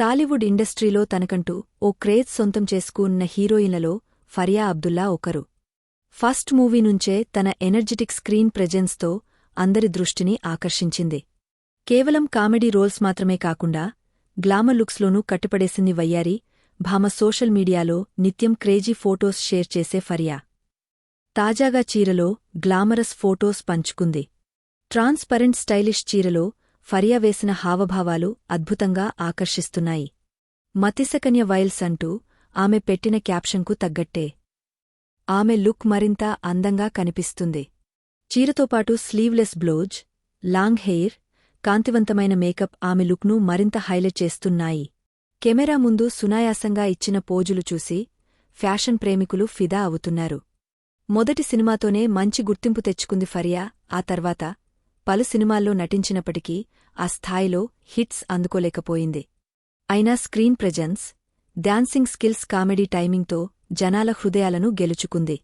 టాలీవుడ్ ఇండస్ట్రీలో తనకంటూ ఓ క్రేజ్ సొంతం చేసుకున్న హీరోయిన్లలో ఫరియా అబ్దుల్లా ఒకరు. ఫస్ట్ మూవీ నుంచే తన ఎనర్జెటిక్ స్క్రీన్ ప్రెజెన్స్తో అందరి దృష్టిని ఆకర్షించింది. కేవలం కామెడీ రోల్స్ మాత్రమే కాకుండా గ్లామర్ లుక్స్లోనూ కట్టుపడేసింది వయ్యారి భామ సోషల్ మీడియాలో నిత్యం క్రేజీ ఫోటోస్ షేర్ చేసే ఫరియా. తాజాగా చీరలో గ్లామరస్ ఫోటోస్ పంచుకుంది. ట్రాన్స్పరెంట్ స్టైలిష్ చీరలో ఫరియా వేసిన హావభావాలు అద్భుతంగా ఆకర్షిస్తున్నాయి. మతిసకన్య వైల్స్ అంటూ ఆమె పెట్టిన క్యాప్షన్కు తగ్గట్టే. ఆమె లుక్ మరింత అందంగా కనిపిస్తుంది. చీరతోపాటు స్లీవ్లెస్ బ్లౌజ్ లాంగ్ హెయిర్ కాంతివంతమైన మేకప్ ఆమె లుక్ను మరింత హైలైట్ చేస్తున్నాయి. కెమెరా ముందు సునాయాసంగా ఇచ్చిన పోజులు చూసి ఫ్యాషన్ ప్రేమికులు ఫిదా అవుతున్నారు. మొదటి సినిమాతోనే మంచి గుర్తింపు తెచ్చుకుంది ఫరియా ఆ తర్వాత పలు సినిమాల్లో నటించినప్పటికీ ఆ స్థాయిలో హిట్స్ అందుకోలేకపోయింది. అయినా screen presence dancing skills comedy టైమింగ్తో జనాల హృదయాలను గెలుచుకుంది.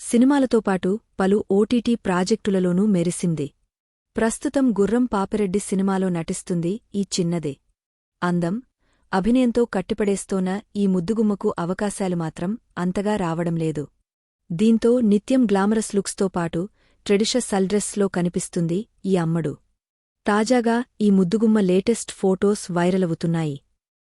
సినిమాలతో పాటు పలు ఓటీటీ ప్రాజెక్టులలోనూ మెరిసింది. ప్రస్తుతం గుర్రం పాపిరెడ్డి సినిమాలో నటిస్తుంది ఈ చిన్నదే. అందం అభినయంతో కట్టిపడేస్తోన్న ఈ ముద్దుగుమ్మకు అవకాశాలు మాత్రం అంతగా రావడం లేదు. దీంతో నిత్యం గ్లామరస్ లుక్స్తో పాటు ట్రెడిష సల్డ్రెస్లో కనిపిస్తుంది ఈ అమ్మడు. తాజాగా ఈ ముద్దుగుమ్మ లేటెస్ట్ ఫోటోస్ వైరలవుతున్నాయి.